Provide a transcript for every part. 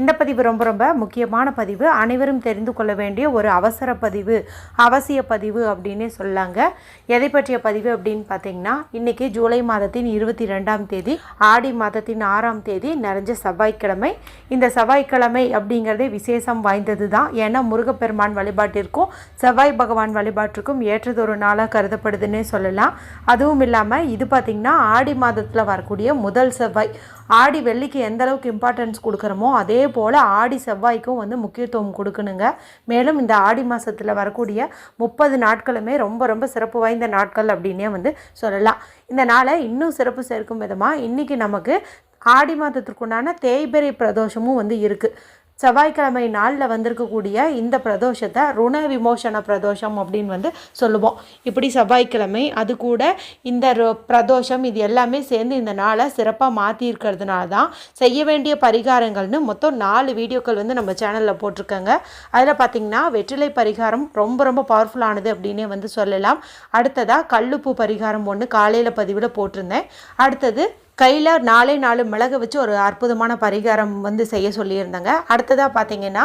இந்த பதிவு ரொம்ப ரொம்ப முக்கியமான பதிவு. அனைவரும் தெரிந்து கொள்ள வேண்டிய ஒரு அவசர பதிவு அவசிய பதிவு அப்படின்னே சொல்லாங்க. எதை பற்றிய பதிவு அப்படின்னு பார்த்தீங்கன்னா இன்றைக்கி ஜூலை மாதத்தின் இருபத்தி ரெண்டாம் தேதி ஆடி மாதத்தின் ஆறாம் தேதி நிறைஞ்ச செவ்வாய்க்கிழமை. இந்த செவ்வாய்க்கிழமை அப்படிங்கிறதே விசேஷம் வாய்ந்தது தான் ஏன்னா முருகப்பெருமான் வழிபாட்டிற்கும் செவ்வாய் பகவான் வழிபாட்டிற்கும் ஏற்றதொரு நாளாக கருதப்படுதுன்னே சொல்லலாம். அதுவும் இல்லாமல் இது பார்த்திங்கன்னா ஆடி மாதத்தில் வரக்கூடிய முதல் செவ்வாய். ஆடி வெள்ளிக்கு எந்த அளவுக்கு இம்பார்ட்டன்ஸ் கொடுக்குறோமோ அதே போல் ஆடி செவ்வாய்க்கும் வந்து முக்கியத்துவம் கொடுக்கணுங்க. மேலும் இந்த ஆடி மாதத்தில் வரக்கூடிய முப்பது நாட்களுமே ரொம்ப ரொம்ப சிறப்பு வாய்ந்த நாட்கள் அப்படின்னே வந்து சொல்லலாம். இந்த நாளை இன்னும் சிறப்பு சேர்க்கும் விதமாக இன்றைக்கி நமக்கு ஆடி மாதத்திற்குண்டான தேய்பிறை பிரதோஷமும் வந்து இருக்குது செவ்வாய்க்கிழமை நாளில் வந்திருக்கக்கூடிய இந்த பிரதோஷத்தை ருண விமோசன பிரதோஷம் அப்படின்னு வந்து சொல்லுவோம். இப்படி செவ்வாய்க்கிழமை அது கூட இந்த பிரதோஷம் இது எல்லாமே சேர்ந்து இந்த நாளை சிறப்பாக மாற்றிருக்கிறதுனால தான் செய்ய வேண்டிய பரிகாரங்கள்னு மொத்தம் நாலு வீடியோக்கள் வந்து நம்ம சேனலில் போட்டிருக்கோங்க. அதில் பார்த்திங்கன்னா வெற்றிலை பரிகாரம் ரொம்ப ரொம்ப பவர்ஃபுல்லானது அப்படின்னே வந்து சொல்லலாம். அடுத்ததாக கல்லுப்பு பரிகாரம் ஒன்று காலையில் பதிவில் போட்டிருந்தேன். அடுத்தது கையில் நாலே நாலு மிளகு வச்சு ஒரு அற்புதமான பரிகாரம் வந்து செய்ய சொல்லியிருந்தாங்க. அடுத்ததாக பார்த்தீங்கன்னா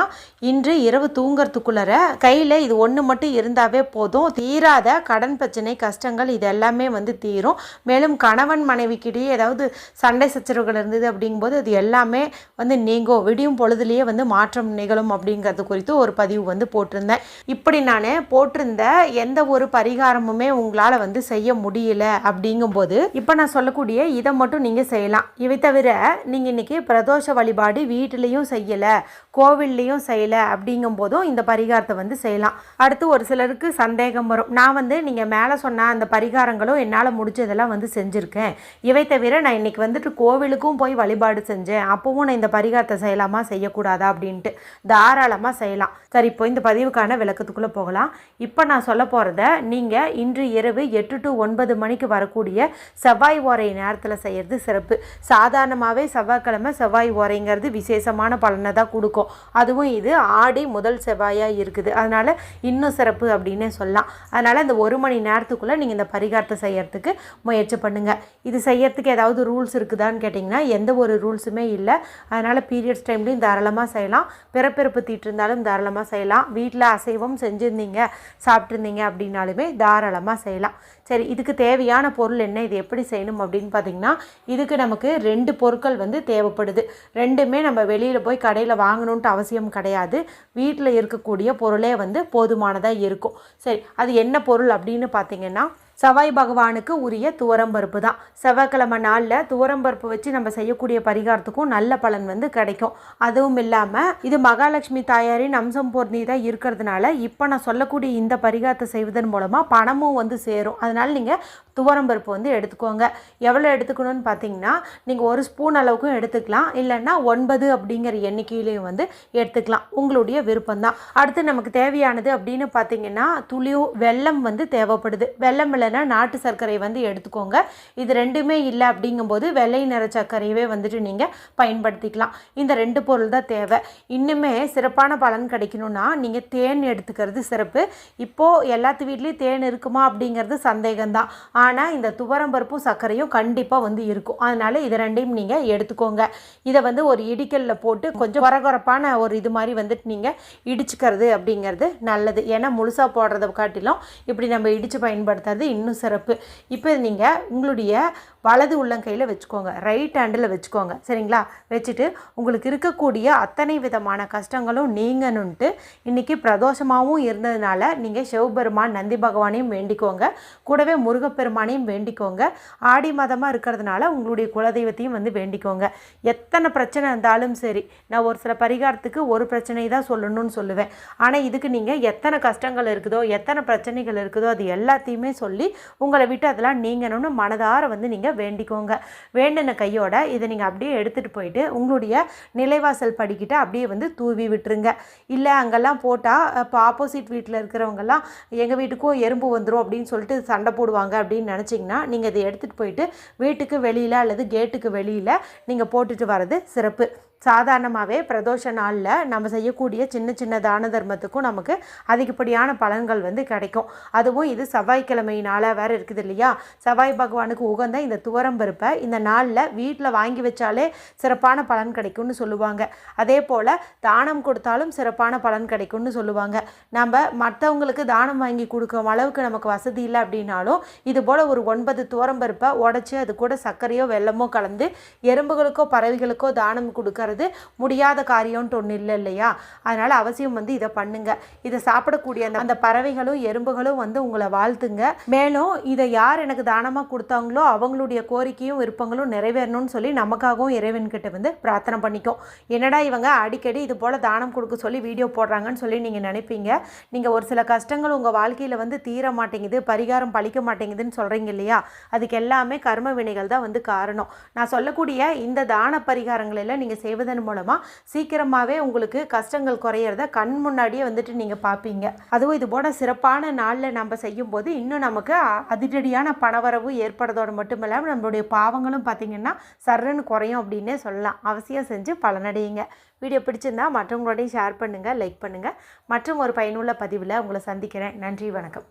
இன்று இரவு தூங்கிறதுக்குள்ளற கையில் இது ஒன்று மட்டும் இருந்தாவே போதும். தீராத கடன் பிரச்சனை கஷ்டங்கள் இது எல்லாமே வந்து தீரும். மேலும் கணவன் மனைவிக்கிடையே ஏதாவது சண்டை சச்சரவுகள் இருந்தது அப்படிங்கும்போது அது எல்லாமே வந்து நீங்கும். விடியும் பொழுதுலேயே வந்து மாற்றம் நிகழும் அப்படிங்கிறது குறித்து ஒரு பதிவு வந்து போட்டிருந்தேன். இப்படி நான் போட்டிருந்த எந்த ஒரு பரிகாரமுமே உங்களால் வந்து செய்ய முடியல அப்படிங்கும்போது இப்போ நான் சொல்லக்கூடிய இதை மட்டும் நீங்கள் செய்யலாம். இவை தவிர நீங்கள் இன்றைக்கி பிரதோஷ வழிபாடு வீட்டிலையும் செய்யலை கோவில்லையும் செய்யலை அப்படிங்கும்போதும் இந்த பரிகாரத்தை வந்து செய்யலாம். அடுத்து ஒரு சிலருக்கு சந்தேகம் வரும். நான் வந்து நீங்கள் மேலே சொன்ன அந்த பரிகாரங்களும் என்னால் முடிஞ்சதெல்லாம் வந்து செஞ்சுருக்கேன். இவை தவிர நான் இன்றைக்கி வந்துட்டு கோவிலுக்கும் போய் வழிபாடு செஞ்சேன். அப்போவும் நான் இந்த பரிகாரத்தை செய்யலாமா செய்யக்கூடாதா அப்படின்ட்டு தாராளமாக செய்யலாம். சரி இப்போ இந்த பதிவுக்கான விளக்கத்துக்குள்ளே போகலாம். இப்போ நான் சொல்ல போகிறத நீங்கள் இன்று இரவு எட்டு டு ஒன்பது மணிக்கு வரக்கூடிய செவ்வாய் ஓரை நேரத்தில் செய்கிறது சிறப்பு. சாதாரணமாகவே செவ்வாய்க்கிழமை செவ்வாய் உரைங்கிறது விசேஷமான பலனை தான் கொடுக்கும். அதுவும் இது ஆடி முதல் செவ்வாயாக இருக்குது. அதனால் இன்னும் சிறப்பு அப்படின்னே சொல்லலாம். அதனால் இந்த ஒரு மணி நேரத்துக்குள்ளே நீங்கள் இந்த பரிகாரத்தை செய்கிறதுக்கு முயற்சி பண்ணுங்கள் இது செய்யறதுக்கு ஏதாவது ரூல்ஸ் இருக்குதான்னு கேட்டிங்கன்னா எந்த ஒரு ரூல்ஸுமே இல்லை. அதனால் பீரியட்ஸ் டைம்லையும் தாராளமாக செய்யலாம். பிறப்பிறப்பு தீட்டு இருந்தாலும் தாராளமாக செய்யலாம். வீட்டில் அசைவம் செஞ்சுருந்தீங்க சாப்பிட்ருந்தீங்க அப்படின்னாலுமே தாராளமாக செய்யலாம். சரி இதுக்கு தேவையான பொருள் என்ன இது எப்படி செய்யணும் அப்படின்னு பார்த்தீங்கன்னா இதுக்கு நமக்கு ரெண்டு பொருட்கள் வந்து தேவைப்படுது. ரெண்டுமே நம்ம வெளியில் போய் கடையில் வாங்கணுன்ட்டு அவசியம் கிடையாது. வீட்டில் இருக்கக்கூடிய பொருளே வந்து போதுமானதாக இருக்கும். சரி அது என்ன பொருள் அப்படின்னு பார்த்தீங்கன்னா செவ்வாய் பகவானுக்கு உரிய துவரம்பருப்பு தான். செவ்வாய்க்கிழமை நாளில் துவரம்பருப்பு வச்சு நம்ம செய்யக்கூடிய பரிகாரத்துக்கும் நல்ல பலன் வந்து கிடைக்கும். அதுவும் இல்லாமல் இது மகாலட்சுமி தாயாரின் அம்சம் பொருந்திதாக இருக்கிறதுனால இப்போ நான் சொல்லக்கூடிய இந்த பரிகாரத்தை செய்வதன் மூலமாக பணமும் வந்து சேரும். அதனால் நீங்கள் துவரம்பருப்பு வந்து எடுத்துக்கோங்க. எவ்வளோ எடுத்துக்கணும்னு பார்த்தீங்கன்னா நீங்கள் ஒரு ஸ்பூன் அளவுக்கும் எடுத்துக்கலாம். இல்லைன்னா ஒன்பது அப்படிங்கிற எண்ணிக்கையிலையும் வந்து எடுத்துக்கலாம். உங்களுடைய விருப்பம்தான். அடுத்து நமக்கு தேவையானது அப்படின்னு பார்த்தீங்கன்னா துளியோ வெல்லம் வந்து தேவைப்படுது. வெள்ளம் இல்லைன்னா நாட்டு சர்க்கரை வந்து எடுத்துக்கோங்க. இது ரெண்டுமே இல்லை அப்படிங்கும்போது வெள்ளை நிற சர்க்கரையவே வந்துட்டு நீங்கள் பயன்படுத்திக்கலாம். இந்த ரெண்டு பொருள் தான் தேவை. இன்னுமே சிறப்பான பலன் கிடைக்கணும்னா நீங்கள் தேன் எடுத்துக்கிறது சிறப்பு. இப்போது எல்லாத்து வீட்லேயும் தேன் இருக்குமா அப்படிங்கிறது சந்தேகம்தான். ஆனால் இந்த துவரம்பருப்பும் சர்க்கரையும் கண்டிப்பாக வந்து இருக்கும். அதனால் இது ரெண்டையும் நீங்கள் எடுத்துக்கோங்க. இதை வந்து ஒரு இடிக்கல்ல போட்டு கொஞ்சம் குறகுறப்பான ஒரு இது மாதிரி வந்துட்டு நீங்கள் இடிச்சுக்கிறது அப்படிங்கிறது நல்லது. ஏன்னா முழுசாக போடுறத காட்டிலும் இப்படி நம்ம இடித்து பயன்படுத்துறது இன்னும் சிறப்பு. இப்போ நீங்கள் உங்களுடைய வலது உள்ளங்கையில் வச்சுக்கோங்க. ரைட் ஹேண்டில் வச்சுக்கோங்க. சரிங்களா? வச்சுட்டு உங்களுக்கு இருக்கக்கூடிய அத்தனை விதமான கஷ்டங்களும் நீங்கணுன்ட்டு இன்றைக்கி பிரதோஷமாகவும் இருந்ததுனால நீங்கள் சிவபெருமான் நந்தி பகவானையும் வேண்டிக்கோங்க. கூடவே முருகப்பெருமானையும் வேண்டிக்கோங்க. ஆடி மாதமாக இருக்கிறதுனால உங்களுடைய குலதெய்வத்தையும் வந்து வேண்டிக்கோங்க. எத்தனை பிரச்சனை இருந்தாலும் சரி நான் ஒரு சில பரிகாரத்துக்கு ஒரு பிரச்சனை தான் சொல்லணும்னு சொல்லுவேன். ஆனால் இதுக்கு நீங்கள் எத்தனை கஷ்டங்கள் இருக்குதோ எத்தனை பிரச்சனைகள் இருக்குதோ அது எல்லாத்தையுமே சொல்லி உங்களை விட்டு அதெல்லாம் நீங்கணும்னு மனதார வந்து நீங்கள் வேண்டிக்கோங்க. வேண்டின கையோட இதை நீங்கள் அப்படியே எடுத்துகிட்டு போயிட்டு உங்களுடைய நிலைவாசல் படிக்கிட்ட அப்படியே வந்து தூவி விட்டுருங்க. இல்லை அங்கெல்லாம் போட்டால் இப்போ ஆப்போசிட் வீட்டில் இருக்கிறவங்கெல்லாம் எங்கள் வீட்டுக்கும் எறும்பு வந்துடும் அப்படின்னு சொல்லிட்டு சண்டை போடுவாங்க அப்படின்னு நினச்சிங்கன்னா நீங்கள் இதை எடுத்துகிட்டு போயிட்டு வீட்டுக்கு வெளியில் அல்லது கேட்டுக்கு வெளியில் நீங்கள் போட்டுட்டு வர்றது சிறப்பு. சாதாரணமாகவே பிரதோஷ நாளில் நம்ம செய்யக்கூடிய சின்ன சின்ன தான தர்மத்துக்கும் நமக்கு அதிகப்படியான பலன்கள் வந்து கிடைக்கும். அதுவும் இது செவ்வாய்க்கிழமை நாளாக வேறு இருக்குது இல்லையா? செவ்வாய் பகவானுக்கு உகந்த இந்த துவரம் பருப்பை இந்த நாளில் வீட்டில் வாங்கி வச்சாலே சிறப்பான பலன் கிடைக்கும்னு சொல்லுவாங்க. அதே போல் தானம் கொடுத்தாலும் சிறப்பான பலன் கிடைக்கும்னு சொல்லுவாங்க. நம்ம மற்றவங்களுக்கு தானம் வாங்கி கொடுக்கும் அளவுக்கு நமக்கு வசதி இல்லை அப்படின்னாலும் இது போல் ஒரு ஒன்பது துவரம் பருப்பை உடச்சி அது கூட சர்க்கரையோ வெள்ளமோ கலந்து எறும்புகளுக்கோ பறவைகளுக்கோ தானம் கொடுக்க கொடுக்கறது முடியாத காரியம்ன்ட்டு ஒன்று இல்லை இல்லையா? அதனால் அவசியம் வந்து இதை பண்ணுங்க. இதை சாப்பிடக்கூடிய அந்த அந்த பறவைகளும் எறும்புகளும் வந்து உங்களை வாழ்த்துங்க. மேலும் இதை யார் எனக்கு தானமாக கொடுத்தாங்களோ அவங்களுடைய கோரிக்கையும் விருப்பங்களும் நிறைவேறணும்னு சொல்லி நமக்காகவும் இறைவன்கிட்ட வந்து பிரார்த்தனை பண்ணிக்கும். என்னடா இவங்க அடிக்கடி இது போல் தானம் கொடுக்க சொல்லி வீடியோ போடுறாங்கன்னு சொல்லி நீங்கள் நினைப்பீங்க. நீங்கள் ஒரு சில கஷ்டங்கள் உங்கள் வாழ்க்கையில் வந்து தீர மாட்டேங்குது பரிகாரம் பழிக்க மாட்டேங்குதுன்னு சொல்கிறீங்க இல்லையா? அதுக்கு எல்லாமே கர்ம வினைகள் தான் வந்து காரணம். நான் சொல்லக்கூடிய இந்த தான பரிகாரங்கள் எல்லாம் நீங்கள் செய்வதன் மூலமாக சீக்கிரமாகவே உங்களுக்கு கஷ்டங்கள் குறையிறத கண் முன்னாடியே வந்துட்டு நீங்கள் பார்ப்பீங்க அதுவும் இது போல் சிறப்பான நாளில் நம்ம செய்யும்போது இன்னும் நமக்கு அதிரடியான பணவரவு ஏற்படுறதோடு மட்டும் இல்லாமல் நம்மளுடைய பாவங்களும் பார்த்திங்கன்னா சர்றன்னு குறையும் அப்படின்னே சொல்லலாம். அவசியம் செஞ்சு பலனடையுங்க. வீடியோ பிடிச்சிருந்தா மற்றவங்களோடையும் ஷேர் பண்ணுங்கள் லைக் பண்ணுங்கள் மற்றும் ஒரு பயனுள்ள பதிவில் உங்களை சந்திக்கிறேன். நன்றி வணக்கம்.